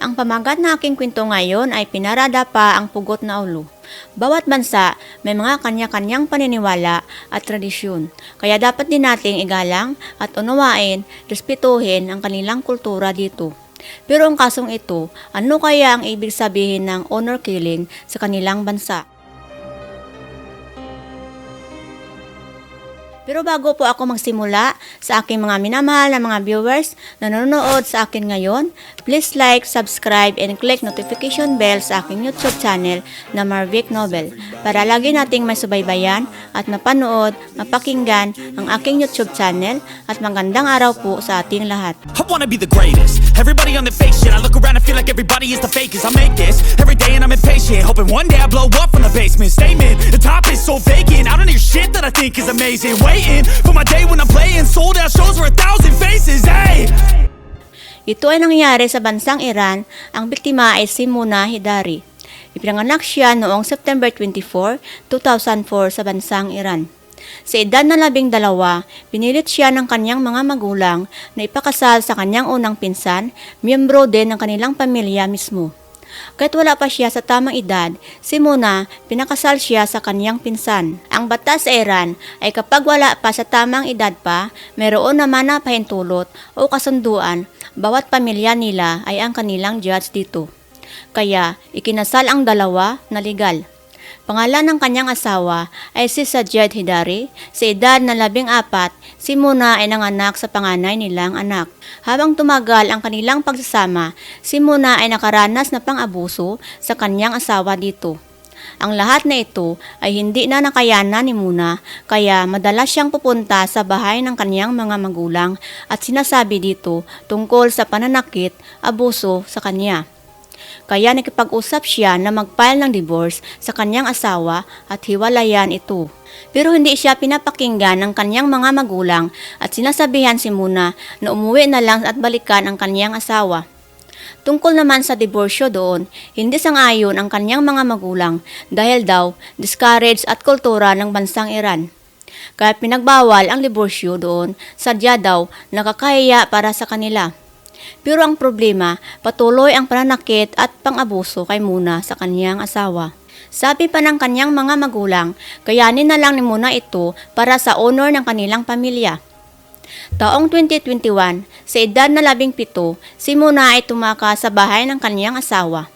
Ang pamagat na aking kwento ngayon ay pinarada pa ang pugot na ulo. Bawat bansa may mga kanya-kanyang paniniwala at tradisyon, kaya dapat din nating igalang at unawain, respetuhin ang kanilang kultura dito. Pero ang kasong ito, ano kaya ang ibig sabihin ng honor killing sa kanilang bansa? Pero bago po ako magsimula sa aking mga minamahal na mga viewers na nanonood sa akin ngayon, please like, subscribe, and click notification bell sa aking YouTube channel na Marvic Nobel para lagi nating may subaybayan at mapanood, mapakinggan ang aking YouTube channel at magandang araw po sa ating lahat. I wanna be the greatest. Everybody on the fake shit. I look around and feel like everybody is the fakest. I make this every day and I'm impatient. Hoping one day I blow up from the basement. Statement, the top is so vacant. I don't hear shit that I think is amazing. Waiting for my day when I'm playing sold out shows for a thousand faces. Hey! Ito ay nangyari sa bansang Iran, ang biktima ay si Muna Hidari. Ipinanganak siya noong September 24, 2004 sa bansang Iran. Sa edad na labing dalawa, pinilit siya ng kanyang mga magulang na ipakasal sa kanyang unang pinsan, miyembro din ng kanilang pamilya mismo. Kahit wala pa siya sa tamang edad, si Muna pinakasal siya sa kanyang pinsan. Ang batas sa Iran ay kapag wala pa sa tamang edad pa, mayroon naman na pahintulot o kasunduan, bawat pamilya nila ay ang kanilang judge dito. Kaya ikinasal ang dalawa na legal. Pangalan ng kanyang asawa ay si Sajjad Hidari. Sa edad na labing apat, si Muna ay nanganak sa panganay nilang anak. Habang tumagal ang kanilang pagsasama, si Muna ay nakaranas na pang-abuso sa kanyang asawa dito. Ang lahat na ito ay hindi na nakayanan ni Muna kaya madalas siyang pupunta sa bahay ng kanyang mga magulang at sinasabi dito tungkol sa pananakit, abuso sa kanya. Kaya nakipag-usap siya na mag-file ng divorce sa kanyang asawa at hiwalayan ito. Pero hindi siya pinapakinggan ng kanyang mga magulang at sinasabihan si Muna na umuwi na lang at balikan ang kanyang asawa. Tungkol naman sa diborsyo doon, hindi sangayon ang kanyang mga magulang dahil daw discourage at kultura ng bansang Iran. Kaya pinagbawal ang diborsyo doon, sadya daw nakakaya para sa kanila. Pero ang problema, patuloy ang pananakit at pang-abuso kay Muna sa kanyang asawa. Sabi pa ng kanyang mga magulang, kayanin na lang ni Muna ito para sa honor ng kanilang pamilya. Taong 2021, sa edad na labing pito, si Muna ay tumaka sa bahay ng kanyang asawa.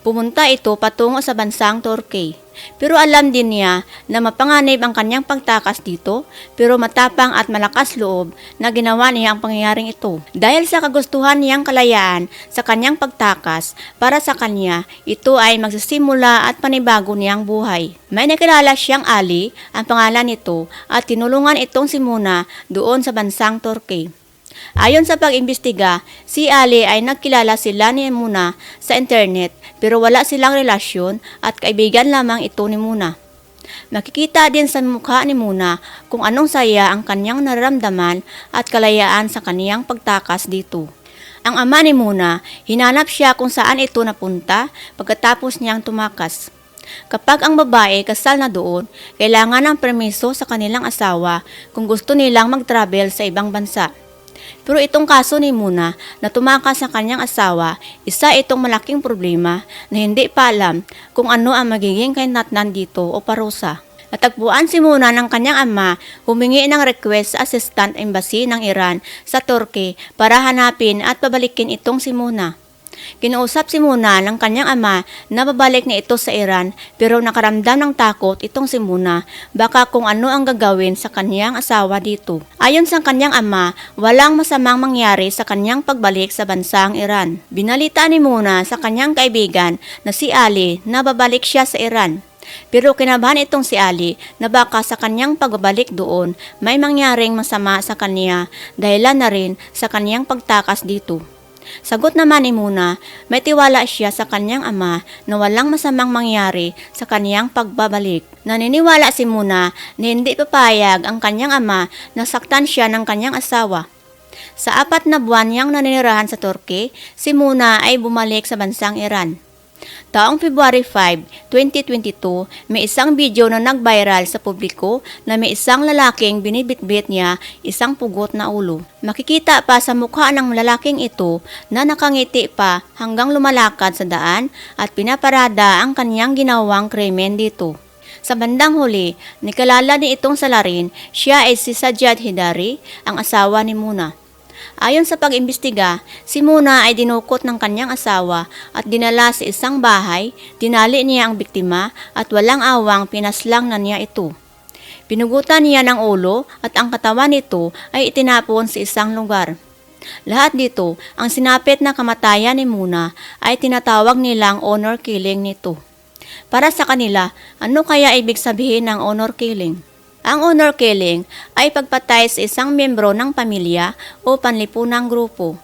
Pumunta ito patungo sa bansang Turkey. Pero alam din niya na mapanganib ang kanyang pagtakas dito, pero matapang at malakas loob na ginawa niya ang pangyayaring ito. Dahil sa kagustuhan niyang kalayaan sa kanyang pagtakas, para sa kanya, ito ay magsisimula at panibago niyang buhay. May nakilala siyang Ali, ang pangalan nito, at tinulungan itong si Muna doon sa bansang Turkey. Ayon sa pag-imbestiga, si Ali ay nagkilala sila ni Muna sa internet pero wala silang relasyon at kaibigan lamang ito ni Muna. Makikita din sa mukha ni Muna kung anong saya ang kanyang nararamdaman at kalayaan sa kaniyang pagtakas dito. Ang ama ni Muna, hinanap siya kung saan ito napunta pagkatapos niyang tumakas. Kapag ang babae kasal na doon, kailangan ng permiso sa kanilang asawa kung gusto nilang mag-travel sa ibang bansa. Pero itong kaso ni Muna na tumakas sa kanyang asawa, isa itong malaking problema na hindi pa alam kung ano ang magiging kainatnan dito o parusa. Natagpuan si Muna ng kanyang ama humingi ng request sa Assistant Embassy ng Iran sa Turkey para hanapin at pabalikin itong si Muna. Kinausap si Muna ng kanyang ama na babalik niya ito sa Iran pero nakaramdam ng takot itong si Muna baka kung ano ang gagawin sa kanyang asawa dito. Ayon sa kanyang ama, walang masamang mangyari sa kanyang pagbalik sa bansang Iran. Binalita ni Muna sa kanyang kaibigan na si Ali na babalik siya sa Iran. Pero kinabahan itong si Ali na baka sa kanyang pagbabalik doon may mangyaring masama sa kanya dahilan na rin sa kanyang pagtakas dito. Sagot naman ni Muna, may tiwala siya sa kanyang ama na walang masamang mangyari sa kanyang pagbabalik. Naniniwala si Muna na hindi papayag ang kanyang ama na saktan siya ng kanyang asawa. Sa apat na buwan niyang naninirahan sa Turkey, si Muna ay bumalik sa bansang Iran. Taong February 5, 2022, may isang video na nag-viral sa publiko na may isang lalaking binibitbit niya isang pugot na ulo. Makikita pa sa mukha ng lalaking ito na nakangiti pa hanggang lumalakad sa daan at pinaparada ang kanyang ginawang krimen dito. Sa bandang huli, nikalala ni itong salarin, siya ay si Sajjad Hidari, ang asawa ni Muna. Ayon sa pag-imbestiga, si Muna ay dinukot ng kanyang asawa at dinala sa isang bahay, dinali niya ang biktima at walang awang pinaslang na niya ito. Pinugutan niya ng ulo at ang katawan nito ay itinapon sa isang lugar. Lahat dito, ang sinapit na kamatayan ni Muna ay tinatawag nilang honor killing nito. Para sa kanila, ano kaya ibig sabihin ng honor killing? Ang honor killing ay pagpatay sa isang membro ng pamilya o panlipunang grupo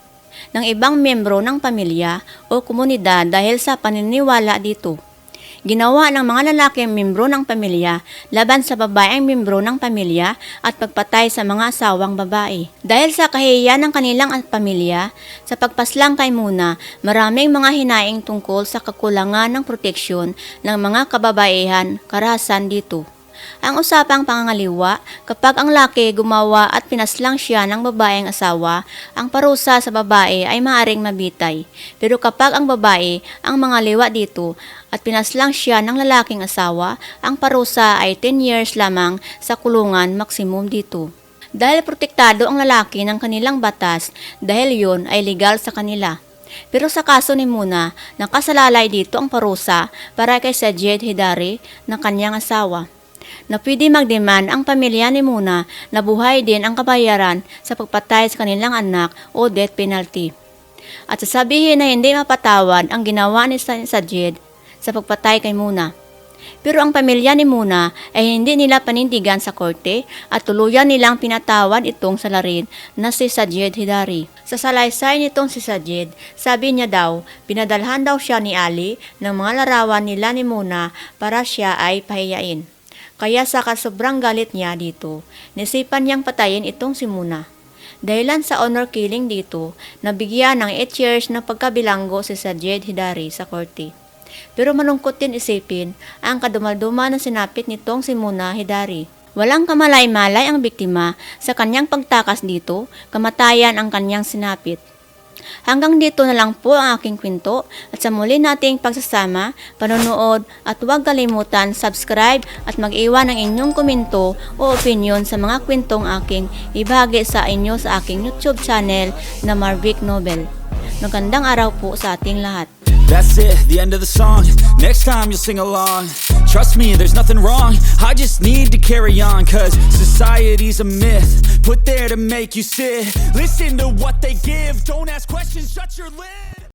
ng ibang membro ng pamilya o komunidad dahil sa paniniwala dito. Ginawa ng mga lalaking membro ng pamilya laban sa babaeng membro ng pamilya at pagpatay sa mga asawang babae. Dahil sa kahihiyan ng kanilang pamilya, sa pagpaslang kay Muna, maraming mga hinaing tungkol sa kakulangan ng proteksyon ng mga kababaihan karahasan dito. Ang usapang pangangaliwa, kapag ang laki gumawa at pinaslang siya ng babaeng asawa, ang parusa sa babae ay maaring mabitay. Pero kapag ang babae ang mga liwa dito at pinaslang siya ng lalaking asawa, ang parusa ay 10 years lamang sa kulungan maksimum dito. Dahil protektado ang lalaki ng kanilang batas, dahil yon ay legal sa kanila. Pero sa kaso ni Muna, nakasalalay dito ang parusa para kay Sajid Hidari na kanyang asawa na pwede magdemand ang pamilya ni Muna na buhay din ang kabayaran sa pagpatay sa kanilang anak o death penalty. At sasabihin na hindi mapatawad ang ginawa ni Sa- Sajid sa pagpatay kay Muna. Pero ang pamilya ni Muna ay hindi nila panindigan sa korte at tuluyan nilang pinatawad itong salarin na si Sajid Hidari. Sa salaysay nitong si Sajid, sabi niya daw, pinadalhan daw siya ni Ali ng mga larawan nila ni Muna para siya ay pahiyain. Kaya sa kasobrang galit niya dito, nisipan niyang patayin itong si Muna. Dahilan sa honor killing dito, nabigyan ng 8 years na pagkabilanggo si Sajid Hidari sa korte. Pero malungkot din isipin ang kadumalduma na sinapit nitong si Muna Hidari. Walang kamalay-malay ang biktima sa kanyang pagtakas dito, kamatayan ang kanyang sinapit. Hanggang dito na lang po ang aking kwento at sa muli nating pagsasama, panonood at huwag kalimutan subscribe at mag-iwan ng inyong komento o opinion sa mga kwentong aking ibahagi sa inyo sa aking YouTube channel na Marvic Nobel. Magandang araw po sa ating lahat. That's it, the end of the song. Next time you'll sing along. Trust me, there's nothing wrong. I just need to carry on, cause society's a myth. Put there to make you sit. Listen to what they give. Don't ask questions, shut your lips.